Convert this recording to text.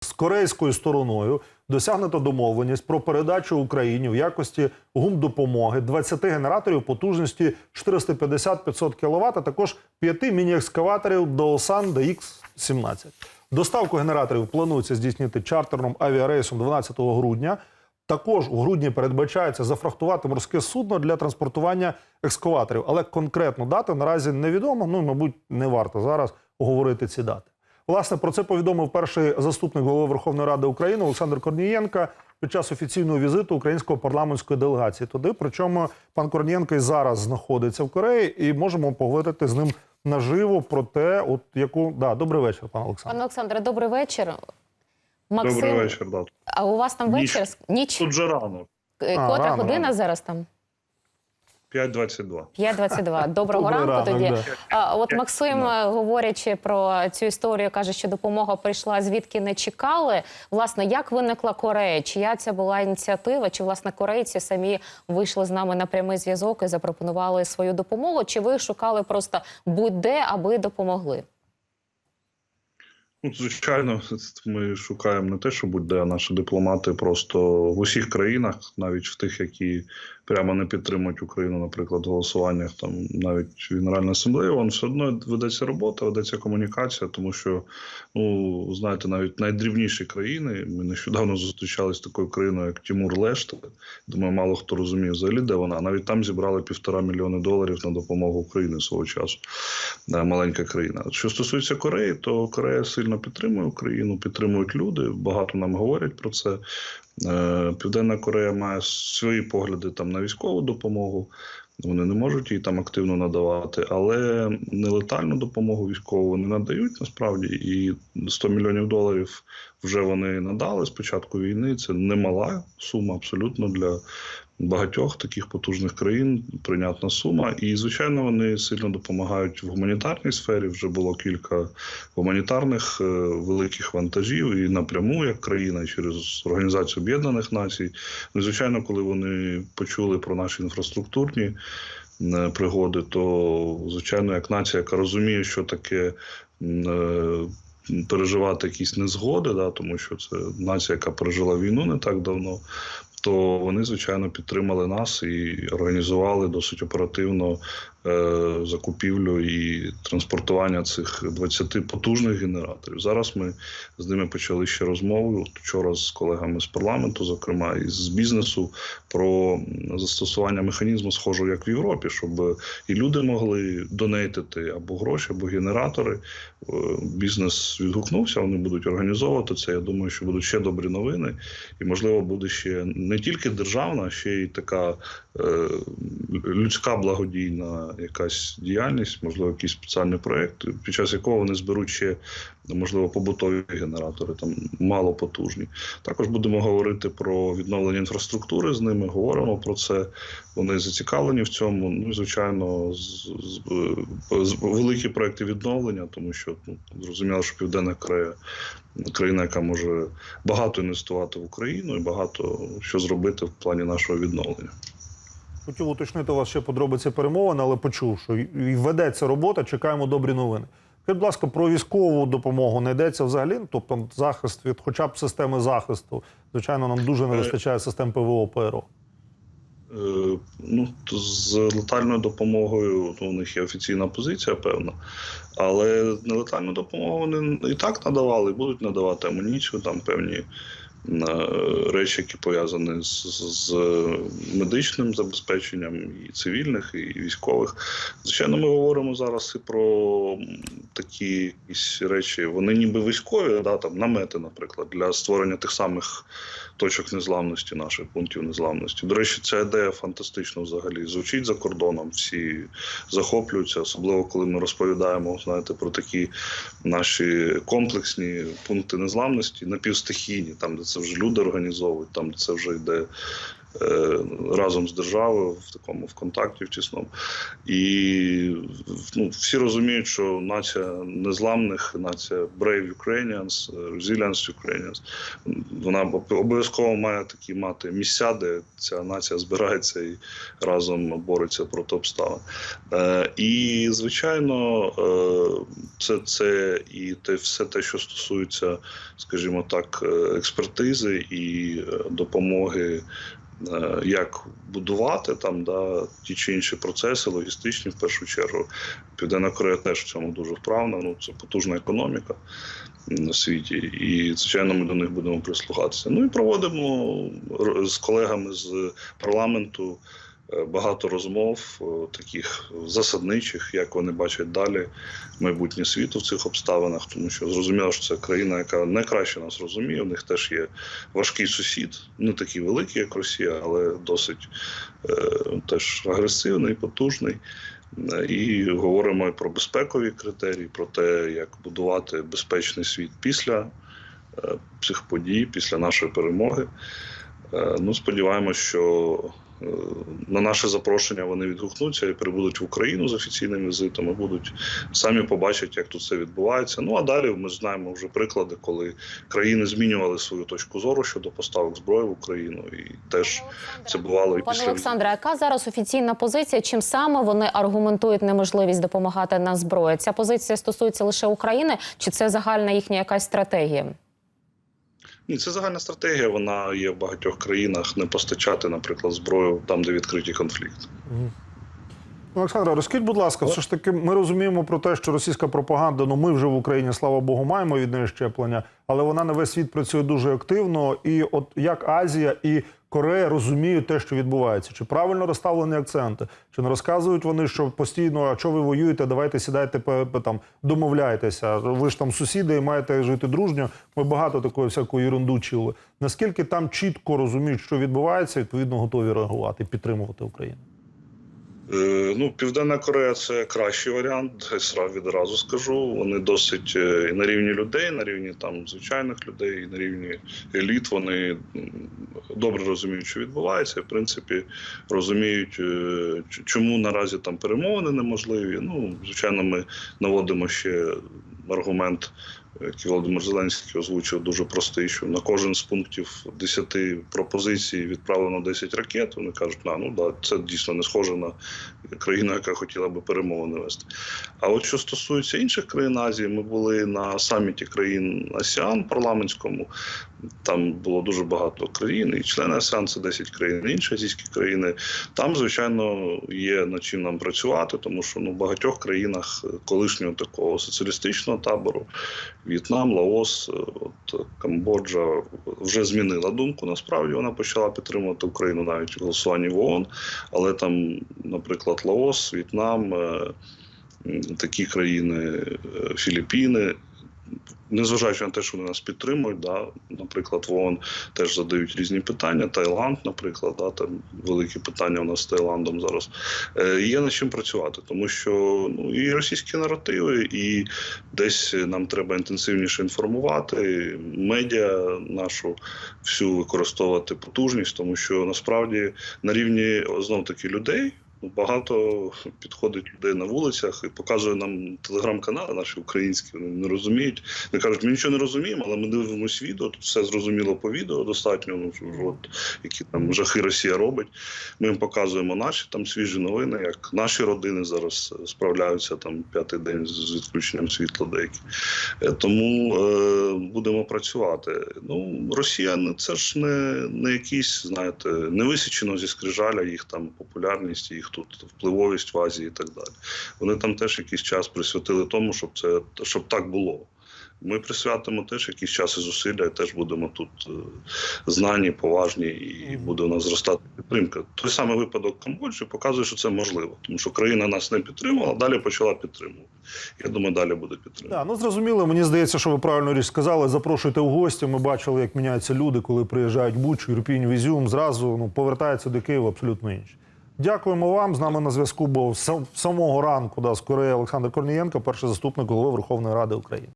з корейською стороною досягнуто домовленість про передачу Україні в якості гумдопомоги 20 генераторів потужності 450-500 кВт, а також 5 міні-екскаваторів Doosan DX-17. Доставку генераторів планується здійснити чартерним авіарейсом 12 грудня. Також у грудні передбачається зафрахтувати морське судно для транспортування екскаваторів, але конкретну дату наразі невідомо. Ну, мабуть, не варто зараз говорити ці дати. Власне, про це повідомив перший заступник голови Верховної Ради України Олександр Корнієнка під час офіційного візиту української парламентської делегації туди. Причому пан Корнієнко і зараз знаходиться в Кореї, і можемо поговорити з ним наживо про те, от яку да, добрий вечір, пан Олександр. Пане Олександре, добрий вечір. Максим, Добрий вечір, да. а у вас там Ніч. вечір? Ніч? Тут же рано. Е, А, Котра рано, година рано. зараз там? 5.22. 5.22. Доброго ранку ранок, тоді. да. А, от Максим, да. е, говорячи про цю історію, каже, що допомога прийшла звідки не чекали. Власне, як виникла Корея? Чия це була ініціатива? Чи власне корейці самі вийшли з нами на прямий зв'язок і запропонували свою допомогу? Чи ви шукали просто будь-де, аби допомогли? Ну, звичайно, ми шукаємо не те, що будь-де, а наші дипломати просто в усіх країнах, навіть в тих, які прямо не підтримують Україну, наприклад, в голосуваннях там навіть в Генеральній асамблеї, вон все одно ведеться робота, ведеться комунікація, тому що ну знаєте, навіть найдрібніші країни. Ми нещодавно зустрічалися з такою країною, як Тімур Леште. Думаю, мало хто розуміє взагалі, де вона. Навіть там зібрали півтора мільйони доларів на допомогу Україні свого часу. Маленька країна. Що стосується Кореї, то Корея сильно підтримує Україну, підтримують люди. Багато нам говорять про це. Е, Південна Корея має свої погляди там на військову допомогу. Вони не можуть її там активно надавати, але нелетальну допомогу військову вони надають насправді. І 100 мільйонів доларів вже вони надали з початку війни. Це немала сума абсолютно для багатьох таких потужних країн. Прийнятна сума. І звичайно, вони сильно допомагають в гуманітарній сфері. Вже було кілька гуманітарних е, великих вантажів і напряму як країна і через Організацію Об'єднаних Націй. Ну, звичайно, коли вони почули про наші інфраструктурні е, пригоди, то звичайно, як нація, яка розуміє, що таке. Переживати якісь незгоди, да, тому що це нація, яка пережила війну не так давно, то вони, звичайно, підтримали нас і організували досить оперативно е, закупівлю і транспортування цих 20 потужних генераторів. Зараз ми з ними почали ще розмову от вчора з колегами з парламенту, зокрема і з бізнесу, про застосування механізму, схожого як в Європі, щоб і люди могли донейтити або гроші, або генератори. Е, Бізнес відгукнувся, вони будуть організовувати це. Я думаю, що будуть ще добрі новини, і можливо буде ще не тільки державна, а ще й така е, людська благодійна якась діяльність, можливо, якийсь спеціальний проєкт, під час якого вони зберуть ще можливо побутові генератори, там малопотужні. Також будемо говорити про відновлення інфраструктури з ними. Говоримо про це. Вони зацікавлені в цьому. Ну і звичайно, з, з, з великі проекти відновлення, тому що ну зрозуміло, що Південна Корея країна, яка може багато інвестувати в Україну і багато що зробити в плані нашого відновлення. Хотів уточнити вас ще подробиці перемовин, але почув, що і ведеться робота. Чекаємо добрі новини. Скажіть, будь ласка, про військову допомогу не йдеться взагалі, тобто захист від хоча б системи захисту. Звичайно, нам дуже не вистачає систем ПВО ПРО. Е, Ну, з летальною допомогою ну, у них є офіційна позиція, певна. Але нелетальну допомогу вони і так надавали, і будуть надавати амуніцію, там певні е, речі, які пов'язані з, з медичним забезпеченням і цивільних, і військових. Звичайно, ми говоримо зараз і про такі якісь речі. Вони ніби військові, да, там намети, наприклад, для створення тих самих точок незламності, наших пунктів незламності. До речі, ця ідея фантастично взагалі звучить за кордоном. Всі захоплюються, особливо коли ми розповідаємо, знаєте, про такі наші комплексні пункти незламності, напівстихійні, там де це вже люди організовують, там це вже йде разом з державою в такому в контакті в тісному. І ну, всі розуміють, що нація незламних, нація Brave Ukrainians, Resilience Ukrainians, вона об- обов'язково має такі мати місця, де ця нація збирається і разом бореться проти обставин. Е, і звичайно, е, це, це і те, все те, що стосується, скажімо так, е, експертизи і е, допомоги. Е, Як будувати там да, ті чи інші процеси, логістичні в першу чергу. Південна Корея теж в цьому дуже вправна. Ну це потужна економіка на світі, і звичайно, ми до них будемо прислухатися. Ну і проводимо з колегами з парламенту багато розмов, е, таких засадничих, як вони бачать далі майбутнє світу в цих обставинах, тому що зрозуміло, що це країна, яка не краще нас розуміє. У них теж є важкий сусід, не такий великий, як Росія, але досить е, теж агресивний, потужний. Е, І говоримо і про безпекові критерії, про те, як будувати безпечний світ після е, цих подій, після нашої перемоги. Е, Ну, сподіваємось, що е, на наше запрошення вони відгукнуться і прибудуть в Україну з офіційним візитом. і будуть самі побачать, як тут це відбувається. Ну а далі ми знаємо вже приклади, коли країни змінювали свою точку зору щодо поставок зброї в Україну, і теж це бувало і Пане після Олександре, яка зараз офіційна позиція? Чим саме вони аргументують неможливість допомагати на зброю? Ця позиція стосується лише України, чи це загальна їхня якась стратегія? Ні, це загальна стратегія. Вона є в багатьох країнах не постачати, наприклад, зброю там, де відкриті конфлікти. Олександра, розкажіть, будь ласка, все ж таки, ми розуміємо про те, що російська пропаганда, ну ми вже в Україні, слава Богу, маємо від неї щеплення, але вона на весь світ працює дуже активно. І от як Азія і Корея розуміють те, що відбувається, чи правильно розставлені акценти, чи не розказують вони, що постійно, а що ви воюєте, давайте сідайте там, домовляйтеся. Ви ж там сусіди і маєте жити дружньо. Ми багато такої всякої ерунду чули. Наскільки там чітко розуміють, що відбувається, відповідно готові реагувати, підтримувати Україну. Е, Ну, Південна Корея це кращий варіант. Відразу скажу. Вони досить е, і на рівні людей, на рівні там звичайних людей, і на рівні еліт. Вони добре розуміють, що відбувається. В принципі, розуміють, е, чому наразі там перемовини неможливі. Ну, звичайно, ми наводимо ще аргумент. Який Володимир Зеленський озвучив дуже простий, що на кожен з пунктів 10 пропозицій відправлено 10 ракет. Вони кажуть, на ну да, це дійсно не схоже на країну, яка хотіла би перемовини вести. А от що стосується інших країн Азії, ми були на саміті країн АСІАН парламентському. Там було дуже багато країн, і члени АСЕАН це 10 країн, інші азійські країни. Там, звичайно, є над чим нам працювати, тому що ну, в багатьох країнах колишнього такого соціалістичного табору В'єтнам, Лаос, е, от Камбоджа вже змінила думку. Насправді вона почала підтримувати Україну навіть в голосуванні в ООН. Але там, наприклад, Лаос, В'єтнам, е, такі країни, е, Філіппіни. Незважаючи на те, що вони нас підтримують, да, наприклад, в ООН теж задають різні питання. Таїланд, наприклад, да, там великі питання у нас з Таїландом зараз. Е, є над чим працювати, тому що ну, і російські наративи, і десь нам треба інтенсивніше інформувати, медіа нашу всю використовувати потужність, тому що насправді на рівні знов таки людей. Багато підходить людей на вулицях і показує нам телеграм-канали наші українські. Вони не розуміють. Вони кажуть, ми нічого не розуміємо, але ми дивимося відео. Тут все зрозуміло по відео достатньо. Ну от які там жахи Росія робить. Ми їм показуємо наші там свіжі новини, як наші родини зараз е, справляються там п'ятий день з відключенням світла деякі. Е, Тому е, будемо працювати. Ну, Росія ну, це ж не, не якісь, знаєте, не висічено зі скрижаля їх там популярність, їх тут впливовість в Азії і так далі. Вони там теж якийсь час присвятили тому, щоб це щоб так було. Ми присвятимо теж якийсь час і зусилля, і теж будемо тут е, знані, поважні, і буде у нас зростати підтримка. Той самий випадок Камбоджі показує, що це можливо, тому що країна нас не підтримувала, далі почала підтримувати. Я думаю, далі буде підтримувати. Да, ну зрозуміло. Мені здається, що ви правильно річ сказали. Запрошуйте в гості. Ми бачили, як міняються люди, коли приїжджають Бучу, Ірпінь, в Ізюм. Зразу ну повертаються до Києва абсолютно інші. Дякуємо вам. З нами на зв'язку був з самого ранку да, з Кореї Олександр Корнієнко, перший заступник голови Верховної Ради України.